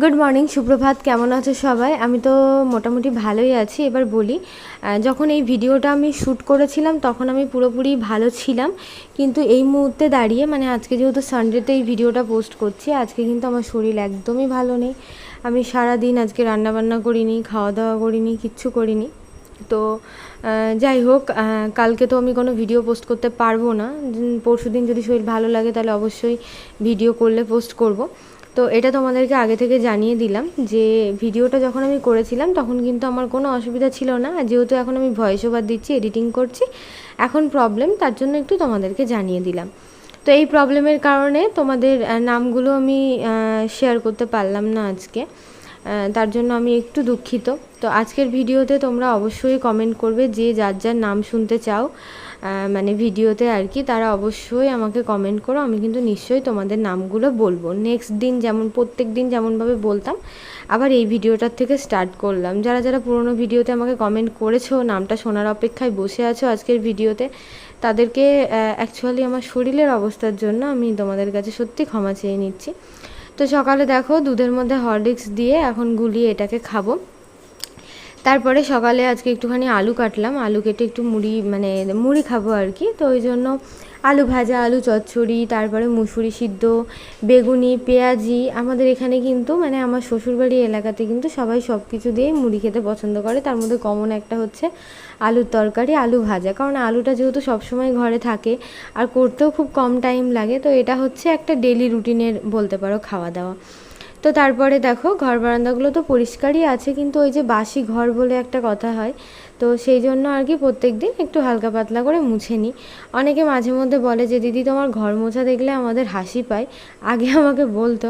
Good morning সুপ্রভাত। কেমন আছো সবাই? আমি তো মোটামুটি ভালোই আছি, এবার বলি। যখন এই ভিডিওটা আমি শ্যুট করেছিলাম, তখন আমি পুরোপুরি ভালো ছিলাম। কিন্তু এই মুহূর্তে দাঁড়িয়ে মানে আজকে যেহেতু সানডেতে এই ভিডিওটা পোস্ট করছি, আজকে কিন্তু আমার শরীর একদমই ভালো নেই। আমি সারা দিন আজকে রান্না বান্না করিনি খাওয়া দাওয়া করিনি, কিচ্ছু করিনি। তো যাই হোক কালকে তো আমি কোনো ভিডিও পোস্ট করতে পারব না। পরশু দিন যদি শরীর ভালো লাগে, তাহলে অবশ্যই ভিডিও করলে পোস্ট করব। তো এটা তোমাদেরকে আগে থেকে জানিয়ে দিলাম যে ভিডিওটা যখন আমি করেছিলাম, তখন কিন্তু আমার কোনো অসুবিধা ছিল না। আর যেহেতু এখন আমি ভয়েস ওভার দিচ্ছি এডিটিং করছি, এখন প্রবলেম তার জন্য একটু তোমাদেরকে জানিয়ে দিলাম। তো এই প্রবলেমের কারণে তোমাদের নামগুলো আমি শেয়ার করতে পারলাম না আজকে। তার জন্য আমি একটু দুঃখিত। তো আজকের ভিডিওতে তোমরা অবশ্যই কমেন্ট করবে যে যার যার নাম শুনতে চাও। মানে ভিডিওতে আর কি, তারা অবশ্যই আমাকে কমেন্ট করো, আমি কিন্তু নিশ্চয়ই তোমাদের নামগুলো বলব। নেক্সট দিন যেমন, প্রত্যেক দিন যেমনভাবে বলতাম, আবার এই ভিডিওটার থেকে স্টার্ট করলাম। যারা যারা পুরোনো ভিডিওতে আমাকে কমেন্ট করেছ, নামটা শোনার অপেক্ষায় বসে আছো আজকের ভিডিওতে, তাদেরকে অ্যাকচুয়ালি আমার শরীরের অবস্থার জন্য আমি তোমাদের কাছে সত্যি ক্ষমা চেয়ে নিচ্ছি। তো সকালে দেখো, দুধের মধ্যে হরলিক্স দিয়ে এখন গুলিয়ে এটাকে খাব। তারপরে সকালে আজকে একটুখানি আলু কাটলাম। আলু কেটে একটু মুড়ি মানে মুড়ি খাব আর কি। তো ওই জন্য আলু ভাজা, আলু চচ্চড়ি, তারপরে মুসুরি সিদ্ধ, বেগুনি, পেঁয়াজি। আমাদের এখানে কিন্তু মানে আমার শ্বশুরবাড়ি এলাকাতে কিন্তু সবাই সব কিছু দিয়েই মুড়ি খেতে পছন্দ করে। তার মধ্যে কমন একটা হচ্ছে আলুর তরকারি, আলু ভাজা। কারণ আলুটা যেহেতু সবসময় ঘরে থাকে, আর করতেও খুব কম টাইম লাগে, তো এটা হচ্ছে একটা ডেলি রুটিনের বলতে পারো খাওয়া দাওয়া তো তারপরে দেখো, ঘর বারান্দাগুলো তো পরিষ্কারই আছে, কিন্তু ওই যে বাসি ঘর বলে একটা কথা হয়, তো সেই জন্য আর কি প্রত্যেক দিন একটু হালকা পাতলা করে মুছে নিই। অনেকে মাঝে মধ্যে বলে যে, দিদি, তোমার ঘর মোছা দেখলে আমাদের হাসি পায়। আগে আমাকে বলতো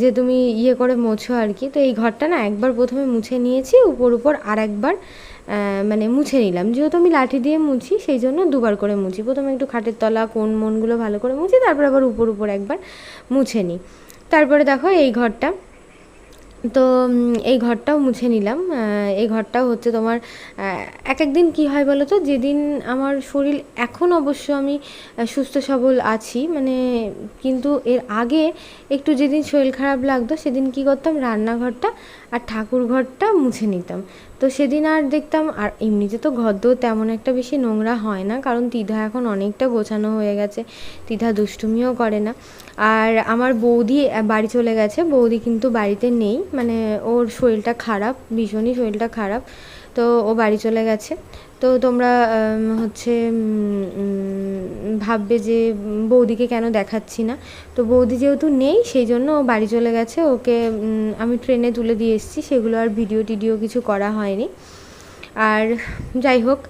যে, তুমি ইয়ে করে মোছো আর কি। তো এই ঘরটা না একবার প্রথমে মুছে নিয়েছি, উপর উপর আর একবার মানে মুছে নিলাম। যেহেতু আমি লাঠি দিয়ে মুছি, সেই জন্য দুবার করে মুছি। প্রথমে একটু খাটের তলা, কোন মনগুলো ভালো করে মুছি, তারপর আবার উপর উপর একবার মুছে নিই। তারপরে দেখো এই ঘরটা। তো এই ঘরটাও মুছে নিলাম। এই ঘরটাও হচ্ছে তোমার এক একদিন কি হয় বলো তো? যেদিন আমার শরীর এখন অবশ্য আমি সুস্থ সবল আছি মানে কিন্তু এর আগে একটু যেদিন শরীর খারাপ লাগতো, সেদিন কি করতাম? রান্নাঘরটা আর ঠাকুর ঘরটা মুছে নিতাম। তো সেদিন আর দেখতাম, আর এমনিতে তো ঘরদোর তেমন একটা বেশি নোংরা হয় না, কারণ তিধা এখন অনেকটা গোছানো হয়ে গেছে, তিধা দুষ্টুমিও করে না। আর আমার বৌদি বাড়ি চলে গেছে, বৌদি কিন্তু বাড়িতে নেই মানে ওর শরীরটা খারাপ, ভীষণই শরীরটা খারাপ, তো ও বাড়ি চলে গেছে। তো তোমরা হচ্ছে ভাববে যে বৌদিকে কেন দেখাচ্ছি না? তো বৌদি যেহেতু নেই, সেই জন্য ও বাড়ি চলে গেছে। ওকে আমি ট্রেনে তুলে দিয়ে এসেছি। সেগুলো আর ভিডিও টিডিও কিছু করা হয়নি। আর যাই হোক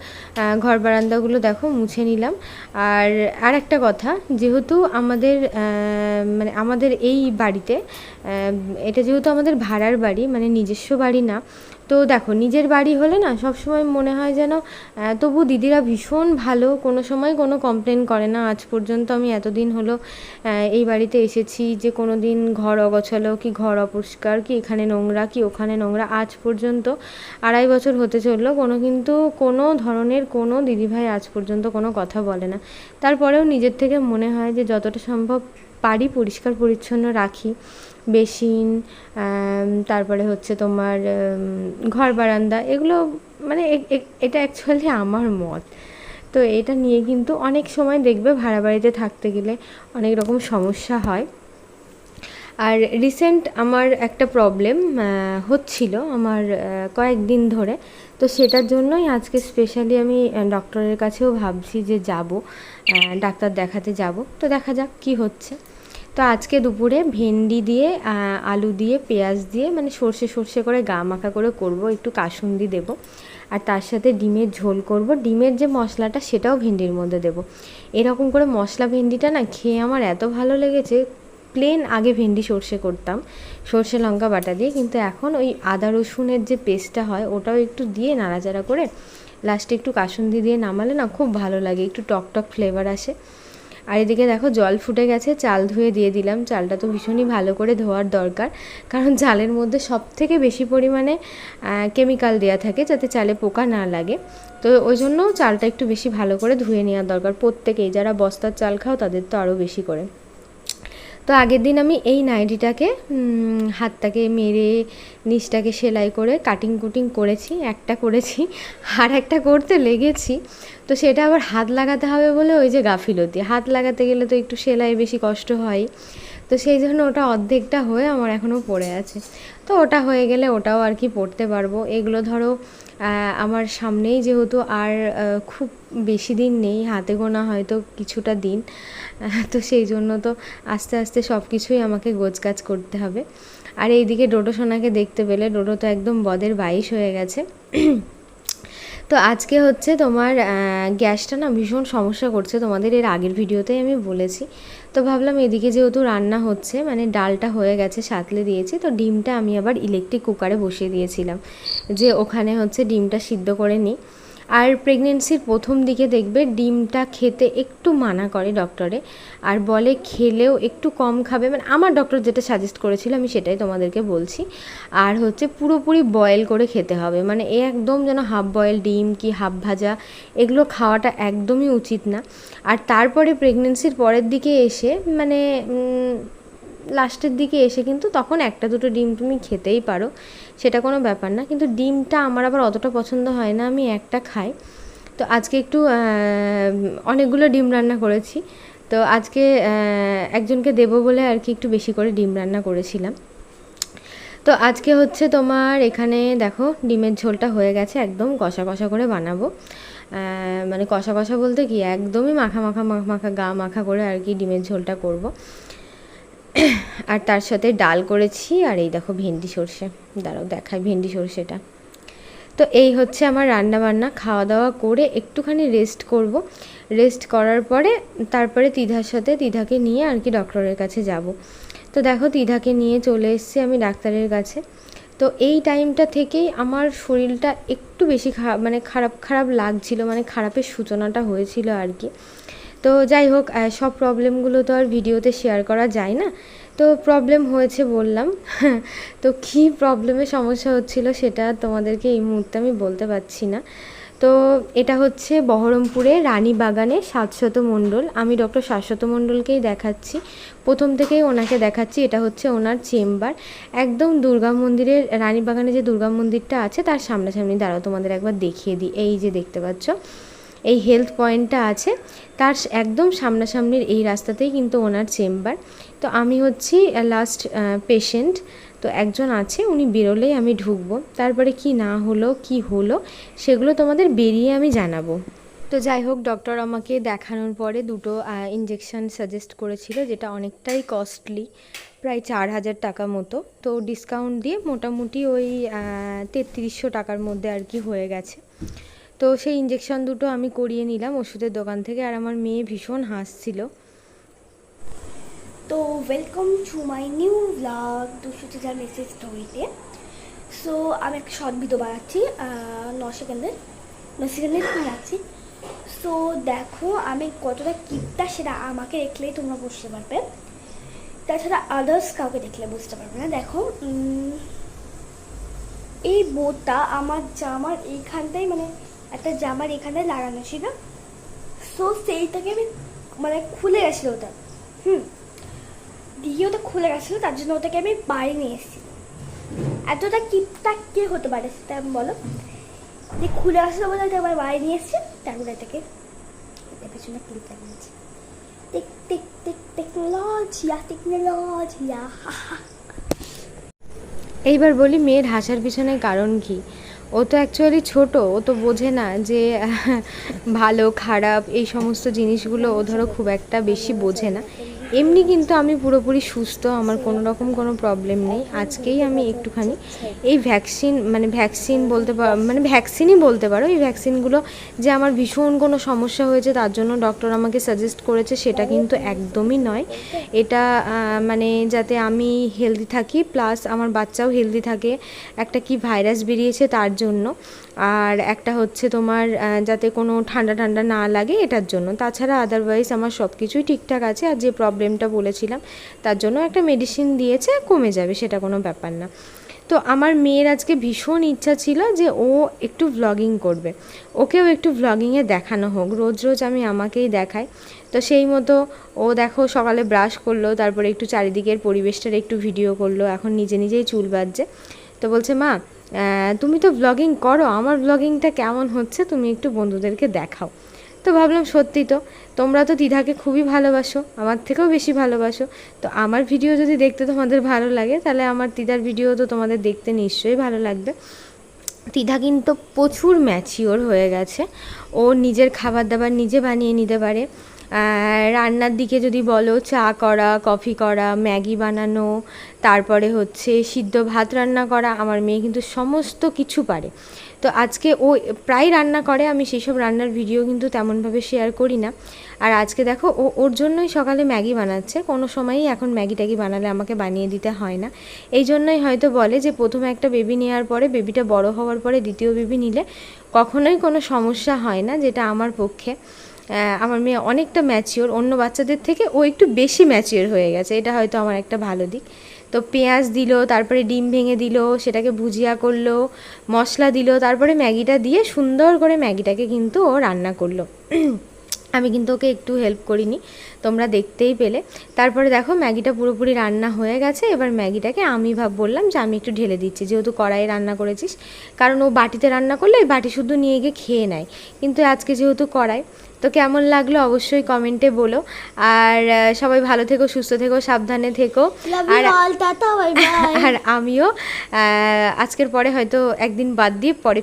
ঘর বারান্দাগুলো দেখো, মুছে নিলাম। আর আর একটা কথা, যেহেতু আমাদের মানে আমাদের এই বাড়িতে এটা যেহেতু আমাদের ভাড়ার বাড়ি মানে নিজস্ব বাড়ি না, তো দেখো, নিজের বাড়ি হলে না সব সময় মনে হয় যেন তবু দিদিরা ভীষণ ভালো, কোনো সময় কোনো কমপ্লেন করে না, আজ পর্যন্ত আমি এতদিন হলো এই বাড়িতে এসেছি যে কোনো দিন ঘর অগোছালো কি ঘর অপরিষ্কার, কি এখানে নোংরা, কি ওখানে নোংরা, আজ পর্যন্ত আড়াই বছর হতে চলল, কোনো কিন্তু কোনো ধরনের কোনো দিদিভাই আজ পর্যন্ত কোনো কথা বলে না। তারপরেও নিজের থেকে মনে হয় যে যতটা সম্ভব পারি পরিষ্কার পরিচ্ছন্ন রাখি। বেসিন তারপরে হচ্ছে তোমার ঘর বারান্দা, এগুলো মানে এটা অ্যাকচুয়ালি আমার মত। তো এটা নিয়ে কিন্তু অনেক সময় দেখবে ভাড়া বাড়িতে থাকতে গেলে অনেক রকম সমস্যা হয়। আর রিসেন্ট আমার একটা প্রবলেম হচ্ছিল আমার কয়েকদিন ধরে। তো সেটার জন্যই আজকে স্পেশালি আমি ডক্টরের কাছেও ভাবছি যে যাব ডাক্তার দেখাতে যাব। তো দেখা যাক কি হচ্ছে। তো আজকে দুপুরে ভেন্ডি দিয়ে আলু দিয়ে, পেঁয়াজ দিয়ে মানে সর্ষে সর্ষে করে গা মাখা করে করব, একটু কাসুন্দি দেব। আর তার সাথে ডিমের ঝোল করব। ডিমের যে মশলাটা সেটাও ভেন্ডির মধ্যে দেব। এরকম করে মশলা ভেন্ডিটা না খেয়ে আমার এত ভালো লেগেছে প্লেন আগে ভেন্ডি সর্ষে করতাম, সর্ষে লঙ্কা বাটা দিয়ে। কিন্তু এখন ওই আদা রসুনের যে পেস্টটা হয়, ওটাও একটু দিয়ে নাড়াচাড়া করে লাস্টে একটু কাসুন্দি দিয়ে নামালে না খুব ভালো লাগে, একটু টক টক ফ্লেভার আসে। আর এদিকে দেখো জল ফুটে গেছে, চাল ধুয়ে দিয়ে দিলাম। চালটা তো ভীষণই ভালো করে ধোয়ার দরকার, কারণ চালের মধ্যে সব থেকে বেশি পরিমাণে কেমিক্যাল দেওয়া থাকে যাতে চালে পোকা না লাগে। তো ওই জন্য চালটা একটু বেশি ভালো করে ধুয়ে নেওয়ার দরকার। প্রত্যেকেই যারা বস্তার চাল খাও তাদের তো আরও বেশি করে। তো আগের দিন আমি এই নাইটিটাকে হাতটাকে মেরে, নিচটাকে সেলাই করে কাটিং কুটিং করেছি, একটা করেছি, আর একটা করতে লেগেছি। তো সেটা আবার হাত লাগাতে হবে বলে ওই যে গাফিলতি, হাত লাগাতে গেলে তো একটু সেলাই বেশি কষ্ট হয়। তো সেই জন্য ওটা অর্ধেকটা হয়ে আমার এখনও পড়ে আছে। তো ওটা হয়ে গেলে ওটাও আর কি পড়তে পারব। এগুলো ধরো আমার সামনেই যেহেতু আর খুব বেশি দিন নেই, হাতে গোনা হয়তো কিছুটা দিন। তো সেই জন্য তো আস্তে আস্তে সব কিছুই আমাকে গোছগাছ করতে হবে। আর এইদিকে ডোডো সোনাকে দেখতে পেলে, ডোডো তো একদম বদের বাইশ হয়ে গেছে। তো আজকে হচ্ছে তোমার গ্যাসটা না ভীষণ সমস্যা করছে। তোমাদের এর আগের ভিডিওতেই আমি বলেছি। তো ভাবলাম এদিকে যেহেতু রান্না হচ্ছে মানে ডালটা হয়ে গেছে, সাতলে দিয়েছি। তো ডিমটা আমি আবার ইলেকট্রিক কুকারে বসিয়ে দিয়েছিলাম। যে ওখানে হচ্ছে ডিমটা সিদ্ধ করে নিই। আর প্রেগনেন্সির প্রথম দিকে দেখবে ডিমটা খেতে একটু মানা করে ডক্টরে আর বলে খেলেও একটু কম খাবে। মানে আমার ডক্টর যেটা সাজেস্ট করেছিল আমি সেটাই তোমাদেরকে বলছি। আর হচ্ছে পুরোপুরি বয়েল করে খেতে হবে। মানে এ একদম যেন হাফ বয়েল ডিম কি হাফ ভাজা, এগুলো খাওয়াটা একদমই উচিত না। আর তারপরে প্রেগনেন্সির পরের দিকে এসে মানে লাস্টের দিকে এসে কিন্তু তখন একটা দুটো ডিম তুমি খেতেই পারো, সেটা কোনো ব্যাপার না। কিন্তু ডিমটা আমার আবার অতটা পছন্দ হয় না, আমি একটা খাই। তো আজকে একটু অনেকগুলো ডিম রান্না করেছি। তো আজকে একজনকে দেবো বলে আর কি একটু বেশি করে ডিম রান্না করেছিলাম। তো আজকে হচ্ছে তোমার এখানে দেখো, ডিমের ঝোলটা হয়ে গেছে, একদম কষা কষা করে বানাবো। মানে কষা কষা বলতে কি, একদমই মাখা মাখা মাখা মাখা, গা মাখা করে আর কি ডিমের ঝোলটা করব। আর তার সাথে ডাল করেছি, আর এই দেখো ভেন্ডি সর্ষে। দাঁড়াও দেখাই ভেন্ডি সর্ষেটা। তো এই হচ্ছে আমার রান্না বান্না খাওয়া দাওয়া করে একটুখানি রেস্ট করব। রেস্ট করার পরে তারপরে তিধার সাথে তিধাকে নিয়ে আর কি ডক্টরের কাছে যাব। তো দেখো তিধাকে নিয়ে চলে এসেছি আমি ডাক্তারের কাছে। তো এই টাইমটা থেকেই আমার শরীরটা একটু বেশি খারাপ মানে খারাপ খারাপ লাগছিল মানে খারাপের সূচনাটা হয়েছিল আর কি। তো যাই হোক সব প্রবলেমগুলো তো আর ভিডিওতে শেয়ার করা যায় না। তো প্রবলেম হয়েছে বললাম। তো কী প্রবলেমের সমস্যা হচ্ছিল সেটা তোমাদেরকে এই মুহূর্তে আমি বলতে পারছি না। তো এটা হচ্ছে বহরমপুরে রানীবাগানে শাশ্বত মণ্ডল। আমি ডক্টর শাশ্বত মণ্ডলকেই দেখাচ্ছি। প্রথম থেকেই ওনাকে দেখাচ্ছি, এটা হচ্ছে ওনার চেম্বার। একদম দুর্গা মন্দিরের, রানীবাগানে যে দুর্গা মন্দিরটা আছে, তার সামনাসামনি দাঁড়াও, তোমাদের একবার দেখিয়ে দিই। এই যে দেখতে পাচ্ছ। এই হেলথ পয়েন্টটা আছে। তার একদম সামনাসামনির এই রাস্তাতেই কিন্তু ওনার চেম্বার। তো আমি হচ্ছি লাস্ট পেশেন্ট তো একজন আছে, উনি বেরোলেই আমি ঢুকবো। তারপরে কি না হলো, কি হলো, সেগুলো তোমাদের বেরিয়ে আমি জানাব। তো যাই হোক ডক্টর আমাকে দেখানোর পরে দুটো ইঞ্জেকশন সাজেস্ট করেছিল, যেটা অনেকটাই কস্টলি প্রায় চার হাজার টাকা মতো। তো ডিসকাউন্ট দিয়ে মোটামুটি ওই তেত্রিশশো টাকার মধ্যে আর কি হয়ে গেছে। তো সেই ইঞ্জেকশন দুটো আমি করিয়ে নিলাম ওষুধের দোকান থেকে আর আমার মেয়ে ভীষণ হাসছিল। তো welcome to my new blog হাজার মেসেজ স্টোরিতে সো আমি একটা শর্ট ভিডিও বানাচ্ছি ন সেকেন্ডের ন সেকেন্ডের বানাচ্ছি সো দেখো আমি কতটা কিপটা সেটা আমাকে দেখলেই তোমরা বুঝতে পারবে। তাছাড়া আদার্স কাউকে দেখলে বুঝতে পারবে না। দেখো এই বোর্ডটা আমার জামার এইখানটাই মানে একটা জামার এখানে লাগানো ছিল। সো সেইটাকে আমি মানে খুলে গেছিল ওটা। হুম। দিয়ে ওটা খুলে গেছিল, তার জন্য ওটাকে আমি বাড়ি নিয়ে এসেছি। এতটা কিপটা কে হতে পারে সেটা আমি বলো? যে খুলে আসলো বলে ওটা আবার বাড়ি নিয়ে এসেছি তারপরে এটাকে এটার পেছনে ক্লিপ লাগিয়েছি টেক টেক টেক টেকনোলজিয়া টেকনোলজিয়া এইবার বলি মেয়ের হাসার পিছনে কারণ কি? ও তো অ্যাকচুয়ালি ছোট, ও তো বোঝে না যে, ভালো, খারাপ, এই সমস্ত জিনিসগুলো ও ধরো খুব একটা বেশি বোঝে না। এমনি কিন্তু আমি পুরোপুরি সুস্থ, আমার কোনো রকম কোনো প্রবলেম নেই। আজকেই আমি একটুখানি এই ভ্যাকসিন মানে ভ্যাকসিন বলতে পারো মানে ভ্যাকসিনই বলতে পারো, এই ভ্যাকসিনগুলো যে আমার ভীষণ কোনো সমস্যা হয়েছে তার জন্য ডক্টর আমাকে সাজেস্ট করেছে, সেটা কিন্তু একদমই নয়। এটা মানে যাতে আমি হেলদি থাকি প্লাস আমার বাচ্চাও হেলদি থাকে, একটা কি ভাইরাস বেরিয়েছে তার জন্য। আর একটা হচ্ছে তোমার যাতে কোনো ঠান্ডা ঠান্ডা না লাগে এটার জন্য। তাছাড়া আদারওয়াইজ আমার সব কিছুই ঠিকঠাক আছে আর যে প্রবলেমটা বলেছিলাম, তার জন্য একটা মেডিসিন দিয়েছে, কমে যাবে, সেটা কোনো ব্যাপার না। তো আমার মেয়ের আজকে ভীষণ ইচ্ছা ছিল যে ও একটু ভ্লগিং করবে। ওকেও একটু ভ্লগিংয়ে দেখানো হোক, রোজ রোজ আমি আমাকেই দেখাই। তো সেই মতো ও দেখো সকালে ব্রাশ করল, তারপরে একটু চারিদিকের পরিবেশটার একটু ভিডিও করল, এখন নিজে নিজেই চুল বাজছে তো বলছে, মা তুমি তো ব্লগিং করো, আমার ব্লগিংটা কেমন হচ্ছে তুমি একটু বন্ধুদেরকে দেখাও। তো ভাবলাম সত্যি তো, তোমরা তো দিদাকে খুবই ভালোবাসো, আমার থেকেও বেশি ভালোবাসো, তো আমার ভিডিও যদি দেখতে তোমাদের ভালো লাগে, তাহলে আমার দিদার ভিডিও তো তোমাদের দেখতে নিশ্চয়ই ভালো লাগবে। তিধা কিন্তু প্রচুর ম্যাচিওর হয়ে গেছে, ও নিজের খাবার দাবার নিজে বানিয়ে নিতে পারে রান্নার দিকে যদি বলো, চা করা, কফি করা, ম্যাগি বানানো, তারপরে হচ্ছে সিদ্ধ ভাত রান্না করা, আমার মেয়ে কিন্তু সমস্ত কিছু পারে। তো আজকে ও প্রায় রান্না করে, আমি সেই সব রান্নার ভিডিও কিন্তু তেমনভাবে শেয়ার করি না। আর আজকে দেখো, ও, ওর জন্যই সকালে ম্যাগি বানাচ্ছে, কোনো সময়ই এখন ম্যাগি ট্যাগি বানালে আমাকে বানিয়ে দিতে হয় না। এই জন্যই হয়তো বলে যে, প্রথমে একটা বেবি নেওয়ার পরে বেবিটা বড় হওয়ার পরে দ্বিতীয় বেবি নিলে কখনোই কোনো সমস্যা হয় না, যেটা আমার পক্ষে। আমার মেয়ে অনেকটা ম্যাচিওর অন্য বাচ্চাদের থেকে ও একটু বেশি ম্যাচিওর হয়ে গেছে। এটা হয়তো আমার একটা ভালো দিক। তো পেঁয়াজ দিল, তারপরে ডিম ভেঙে দিল, সেটাকে ভুজিয়া করল, মশলা দিল, তারপরে ম্যাগিটা দিয়ে সুন্দর করে ম্যাগিটাকে কিন্তু ও রান্না করল। আমি কিন্তু ওকে একটু হেল্প করিনি, তোমরা দেখতেই পেলে। তারপরে দেখো ম্যাগিটা পুরোপুরি রান্না হয়ে গেছে, এবার ম্যাগিটাকে আমি ভাব বললাম যে আমি একটু ঢেলে দিচ্ছি, যেহেতু কড়াইয়ে রান্না করেছিস। কারণ ও বাটিতে রান্না করলে বাটি শুধু নিয়ে গিয়ে খেয়ে নেয়। কিন্তু আজকে যেহেতু কড়াই তো কেমন লাগল অবশ্যই কমেন্টে বলো। আর সবাই ভালো থেকো সুস্থ থেকো সাবধানে থেকো। আর আমিও আজকের পরে হয়তো একদিন বাদ দিয়ে পরে